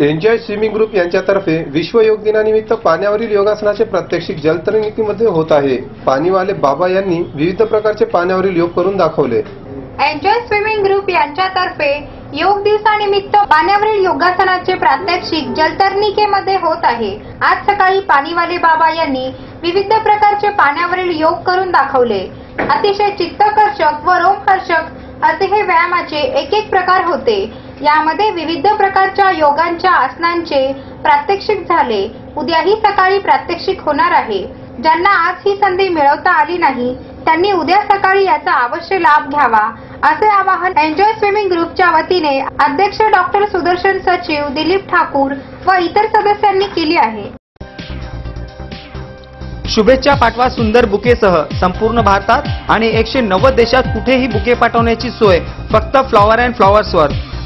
Enjoy swimming group यांच्यातर्फे विश्व योग दिनानिमित्त पाण्यावरील योगासनाचे प्रात्यक्षिक जलतरणीतीमध्ये होत आहे. पाणीवाले बाबा यांनी विविध प्रकारचे पाण्यावरील योग करून दाखवले. एन्जॉय स्विमिंग ग्रुप यांच्यातर्फे योग दिवसानिमित्त पाण्यावरील योगासनाचे प्रात्यक्षिक जलतरणिकेमध्ये होत आहे. आज सकाळी पाणीवाले बाबा यांनी विविध प्रकारचे पाण्यावरील योग करून दाखवले. अतिशय चित्तकर्षक व रोमहर्षक असे हे व्यायामाचे एक एक प्रकार होते. यामध्ये विविध प्रकारच्या योगांच्या आसनांचे प्रात्यक्षिक झाले. उद्याही सकाळी प्रात्यक्षिक होणार आहे. ज्यांना आज ही संधी मिळवता आली नाही त्यांनी उद्या सकाळी याचा अवश्य लाभ घ्यावा असे आवाहन एन्जॉय स्विमिंग ग्रुपच्या वतीने अध्यक्ष डॉक्टर सुदर्शन सचिव दिलीप ठाकूर व इतर सदस्यांनी केली आहे. शुभेच्छा पाठवा सुंदर बुकेसह संपूर्ण भारतात आणि एकशे नव्वद देशात कुठेही बुके पाठवण्याची सोय फक्त फ्लॉवर अँड फ्लॉवर्सवर